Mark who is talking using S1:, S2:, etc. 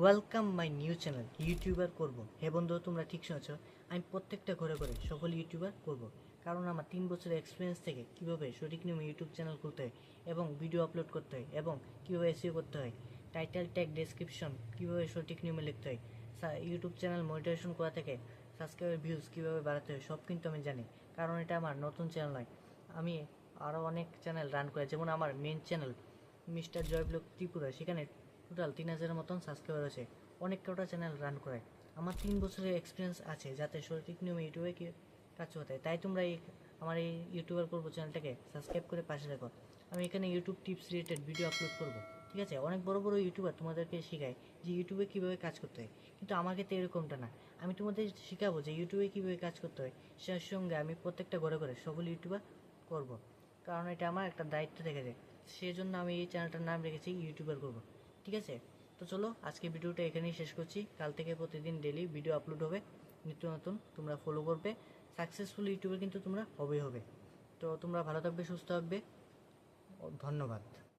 S1: Welcome my new channel YouTuber করব। হে বন্ধু, তোমরা ঠিক শুনেছ? আমি প্রত্যেকটা ঘরে ঘরে সফল ইউটিউবার করব। কারণ আমার তিন বছরের এক্সপিরিয়েন্স থেকে কীভাবে সঠিক নিয়মে ইউটিউব চ্যানেল খুলতে হয় এবং ভিডিও আপলোড করতে হয় এবং কীভাবে এসিও করতে হয় টাইটেল ট্যাগ ডেসক্রিপশন কীভাবে সঠিক নিয়মে লিখতে হয় ইউটিউব চ্যানেল মনিটাইজেশন করা থেকে সাবস্ক্রাইবার ভিউজ কীভাবে বাড়াতে হয়, সব কিন্তু আমি জানি। কারণ এটা আমার নতুন চ্যানেল নয়। আমি আরও অনেক চ্যানেল রান করে যেমন আমার মেন চ্যানেল মিস্টার জয়ব্লক ত্রিপুরা, সেখানে টোটাল তিন হাজারের মতন সাবস্ক্রাইবার আছে অনেক কটা চ্যানেল রান করে। আমার তিন বছরের এক্সপিরিয়েন্স আছে, যাতে সঠিক নিয়মে ইউটিউবে কাজ করতে তাই তোমরা এই, আমার এই ইউটিউবার করব চ্যানেলটাকে সাবস্ক্রাইব করে পাশে রাখো আমি এখানে YouTube tips related video upload করব। ঠিক আছে? অনেক বড় বড় ইউটিউবার তোমাদেরকে শেখায় যে ইউটিউবে কীভাবে কাজ করতে হয়। কিন্তু আমার ক্ষেত্রে এরকমটা না। আমি তোমাদের শেখাবো যে ইউটিউবে কীভাবে কাজ করতে হয়। সেই সঙ্গে আমি প্রত্যেকটা ঘরে ঘরে সবল ইউটিউবার করব। কারণ এটা আমার একটা দায়িত্ব থেকে যায়। সেই জন্য আমি এই চ্যানেলটার নাম রেখেছি ইউটিউবার করব। ঠিক আছে? তো চলো আজকে ভিডিওটা এখানেই শেষ করছি। কাল থেকে প্রতিদিন ডেলি ভিডিও আপলোড হবে। নিত্য নতুন, তোমরা ফলো করবে। সাকসেসফুল ইউটিউবে কিন্তু তোমরা হবেই হবে। তো তোমরা ভালো থাকবে, সুস্থ থাকবে। ধন্যবাদ।